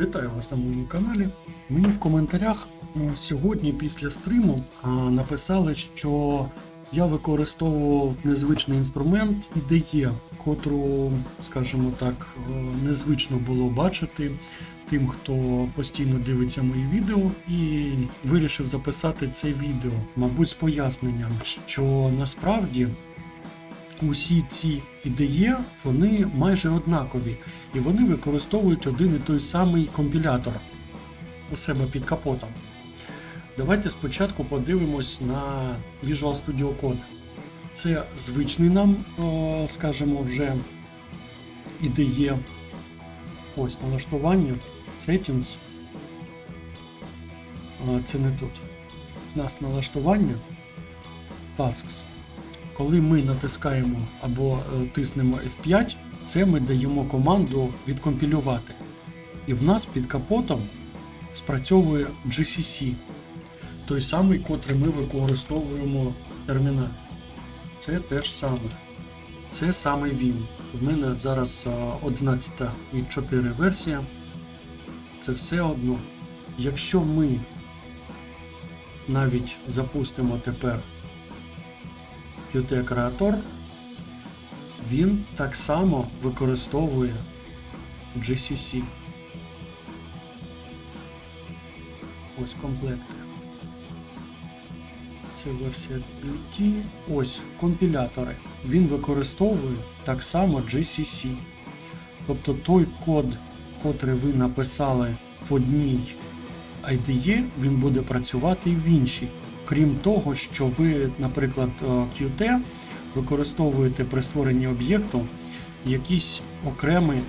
Вітаю вас на моєму каналі. Мені в коментарях сьогодні після стриму написали, що я використовував незвичний інструмент IDE, котру, скажімо так, е, незвично було бачити тим, хто постійно дивиться мої відео, і вирішив записати це відео, мабуть, з поясненням, що насправді усі ці ідеї вони майже однакові, і вони використовують один і той самий компілятор у себе під капотом. Давайте спочатку подивимось на Visual Studio Code. Це звичний нам, скажімо, вже ідеє. Ось налаштування, Settings. Це не тут. У нас налаштування Tasks. Коли ми натискаємо або е, тиснемо F5, це ми даємо команду відкомпілювати. І в нас під капотом спрацьовує GCC, той самий, котрий ми використовуємо в терміналі. Це те ж саме. Це саме він. У мене зараз 11.4 версія. Це все одно. Якщо ми навіть запустимо тепер Qt Creator, він так само використовує GCC. Ось комплекти. Це версія Qt. Ось компілятори. Він використовує так само GCC. Тобто той код, котрий ви написали в одній IDE, він буде працювати і в іншій. Крім того, що ви, наприклад, е, Qt використовуєте при створенні об'єкту якийсь окремий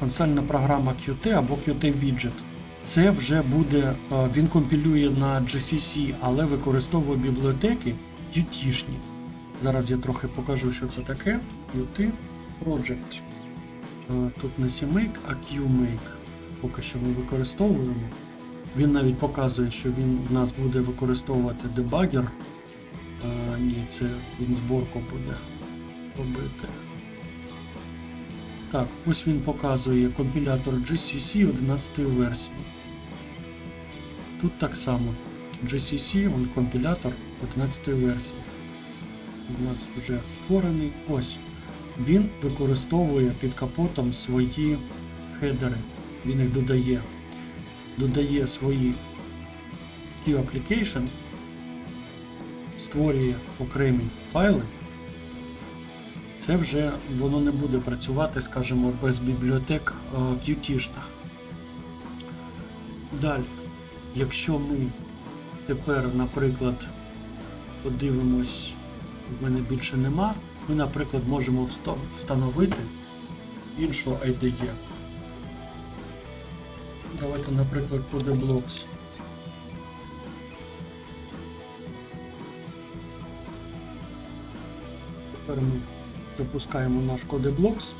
консольна програма Qt або Qt Widget. Це вже буде, е, він компілює на GCC, але використовує бібліотеки Qt-шні. Зараз я трохи покажу, що це таке. Qt Project. Е, Тут не CMake, а QMake. Поки що ми використовуємо. Він навіть показує, що він в нас буде використовувати дебагер. А, ні, це він зборку буде робити. Так, ось він показує компілятор GCC 11 версії. Тут так само. GCC, він компілятор 11 версії. У нас вже створений. Ось. Він використовує під капотом свої хедери. Він їх додає додає свої Q application, створює окремі файли, це вже воно не буде працювати, скажімо, без бібліотек е, Qt-шних. Далі, якщо ми тепер, наприклад, подивимось, в мене більше нема, ми, наприклад, можемо встановити іншу IDE. Давайте, наприклад, CodeBlocks. Тепер ми запускаємо наш CodeBlocks.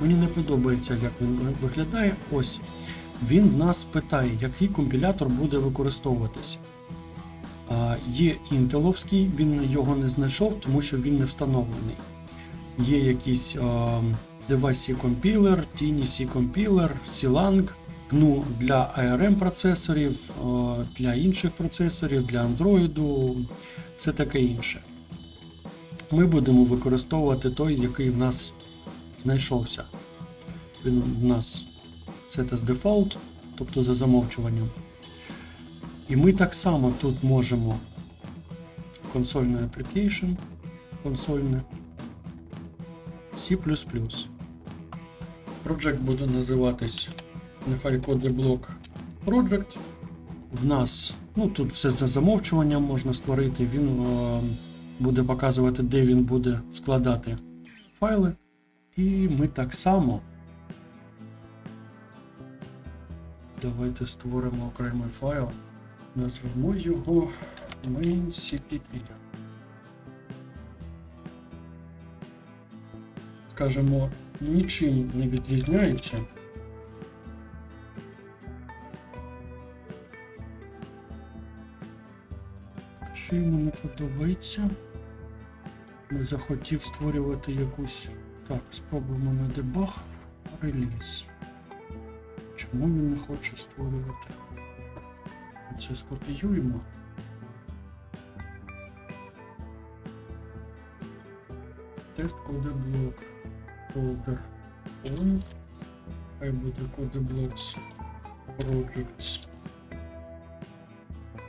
Мені не подобається, як він виглядає. Ось. Він в нас питає, який компілятор буде використовуватися. А, Є інтеловський, він його не знайшов, тому що він не встановлений. Є якийсь а, Device C Compiler, Tiny C Compiler, C-Lang, GNU для ARM процесорів, е, для інших процесорів, для Android, це таке інше. Ми будемо використовувати той, який в нас знайшовся. Він в нас set as default, тобто за замовчуванням. І ми так само тут можемо консольний application, консольне C. Project буде називатись нехай CodeBlock Project. В нас, ну тут все за замовчуванням можна створити, він е, буде показувати, де він буде складати файли. І ми так само. Давайте створимо окремий файл. Назвемо його main.cpp. Скажемо, нічим не відрізняється. Що йому не подобається. Не захотів створювати якусь. Так, спробуємо на дебаг. Реліз. Чому він не хоче створювати? Це скопіюємо. Тест коди блок. Folder on. Хай буде blocks projects.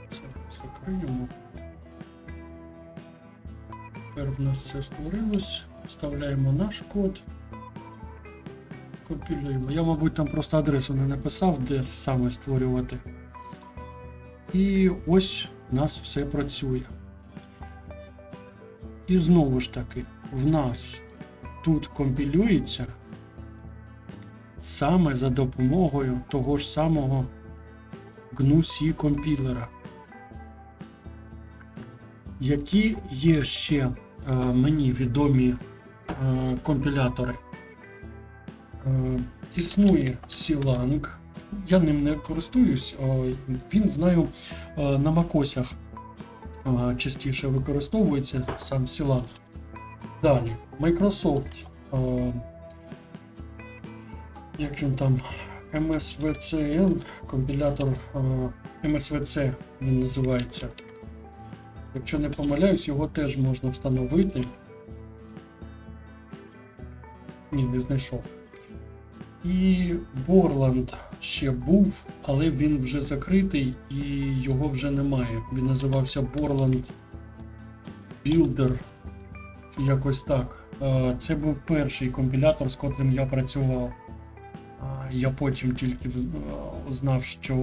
Це закриємо. Тепер в нас все створилось. Вставляємо наш код. Компілюємо. Я, мабуть, там просто адресу не написав, де саме створювати. І ось у нас все працює. І знову ж таки, в нас тут компілюється саме за допомогою того ж самого GNU-C компілера. Які є ще мені відомі е, компілятори? Е, існує Silang. Я ним не користуюсь. е, Він знаю е, на макосях е, частіше використовується сам Silang. Далі, Microsoft. е, Як він там? MSVCN, компілятор е, MSVC він називається. Якщо не помиляюсь, його теж можна встановити. Ні, не знайшов. І Borland ще був, але він вже закритий і його вже немає. Він називався Borland Builder. Якось так. Це був перший компілятор, з котрим я працював. Я потім тільки узнав, що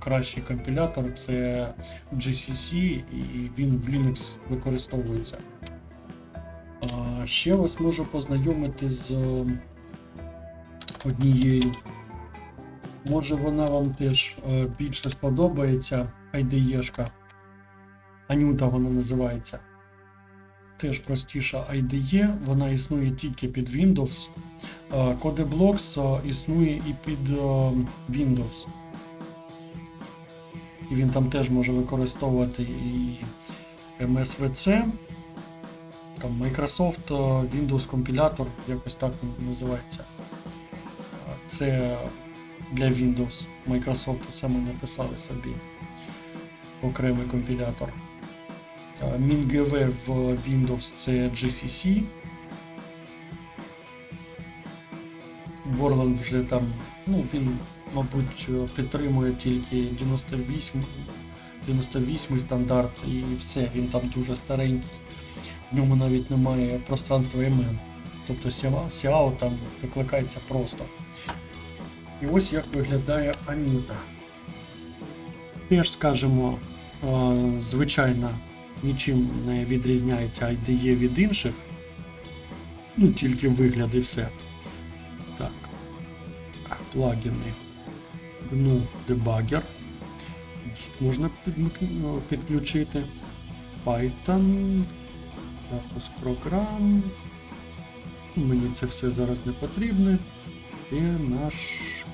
кращий компілятор це GCC, і він в Linux використовується. Ще вас можу познайомити з е, однією. Може вона вам теж е, більше сподобається IDE-шка. Анюта вона називається. Теж простіша IDE, вона існує тільки під Windows. Codeblocks існує і під Windows. І він там теж може використовувати і MSVC, там Microsoft Windows компілятор, якось так називається. Це для Windows. Microsoft саме написали собі окремий компілятор. MinGV в Windows це GCC. Borland вже там, ну він, мабуть, підтримує тільки 98, 98 стандарт і все, він там дуже старенький. В ньому навіть немає пространства імен. Тобто SEO там викликається просто. І ось як виглядає Анюта. Теж скажемо, е, звичайно, нічим не відрізняється IDE від інших. Ну, тільки вигляд і все. Так. Плагіни. GNU Debugger. Можна ну, підключити. Python. Запуск програм. Мені це все зараз не потрібно. І наш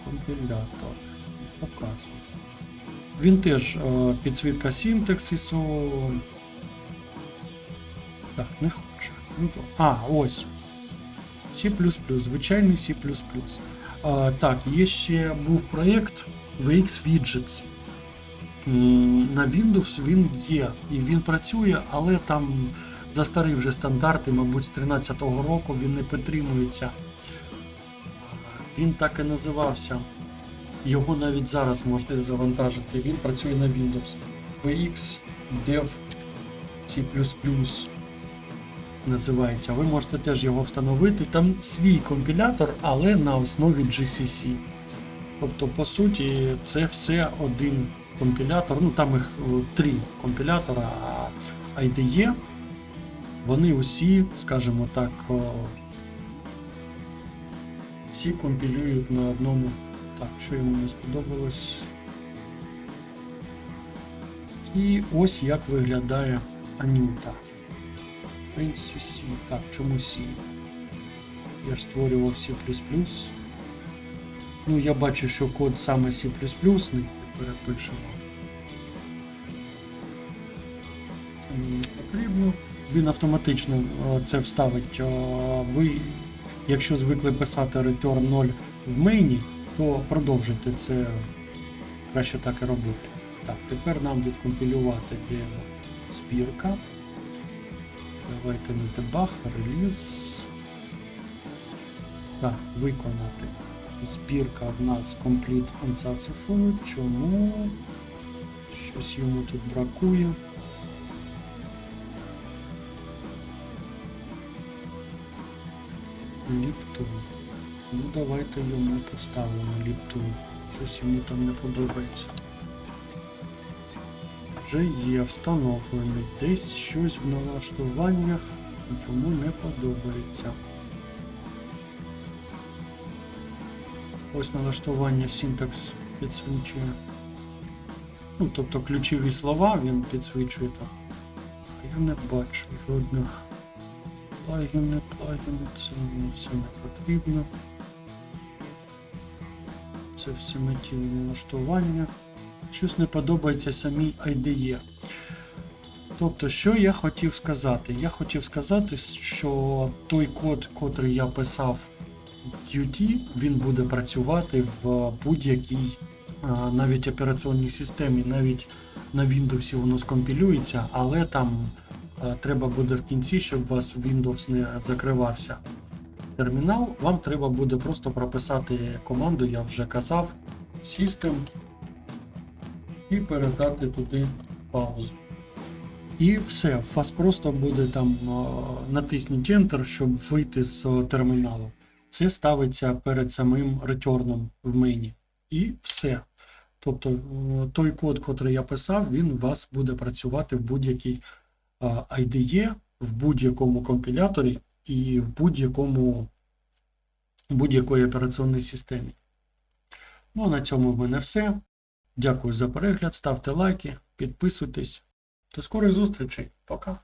компілятор. Показую. Він теж підсвітка синтаксису. Так, не хоче. Ну, то. А, ось. C++, звичайний C++. А, так, є ще був проєкт VX Widgets. На Windows він є і він працює, але там за старі вже стандарти, мабуть, з 13-го року він не підтримується. Він так і називався. Його навіть зараз можете завантажити. Він працює на Windows. VX Dev C++ називається. Ви можете теж його встановити. Там свій компілятор, але на основі GCC. Тобто, по суті, це все один компілятор. Ну там їх три компілятора, IDE, вони усі, скажімо так, всі компілюють на одному. Так, що йому не сподобалось. І ось як виглядає Анюта. NCC. Так, чому C? Я ж створював C. Ну, я бачу, що код саме C перепишемо. Це мені не потрібно. Він автоматично це вставить. Ви, якщо звикли писати return 0 в мейні, то продовжуйте це краще так і робити. Так, тепер нам відкомпілювати демо збірка. Давайте на дебаг, реліз. Так, виконати. Збірка в нас Complete Unsuccessful. Чому? Щось йому тут бракує. Ліпту. Ну давайте йому поставимо ліпту. Щось йому там не подобається. Вже є встановлений. Десь щось в налаштуваннях йому не подобається. Ось налаштування синтакс підсвічує. Ну, тобто ключові слова він підсвічує там. А я не бачу жодних плагіни, плагіни, це мені все не потрібно. Це все нативні налаштування. Щось не подобається самій IDE. Тобто, що я хотів сказати? Я хотів сказати, що той код, котрий я писав в Qt, він буде працювати в будь-якій навіть операційній системі, навіть на Windows воно скомпілюється, але там треба буде в кінці, щоб у вас Windows не закривався термінал, вам треба буде просто прописати команду, я вже казав, System і передати туди паузу. І все, у вас просто буде там натисніть Enter, щоб вийти з терміналу. Це ставиться перед самим ретерном в мені. І все. Тобто е, той код, котрий я писав, він у вас буде працювати в будь-якій IDE, в будь-якому компіляторі і в будь-якому будь-якої операційній системі. Ну на цьому в мене все. Дякую за перегляд, ставте лайки, підписуйтесь. До скорих зустрічей. Пока.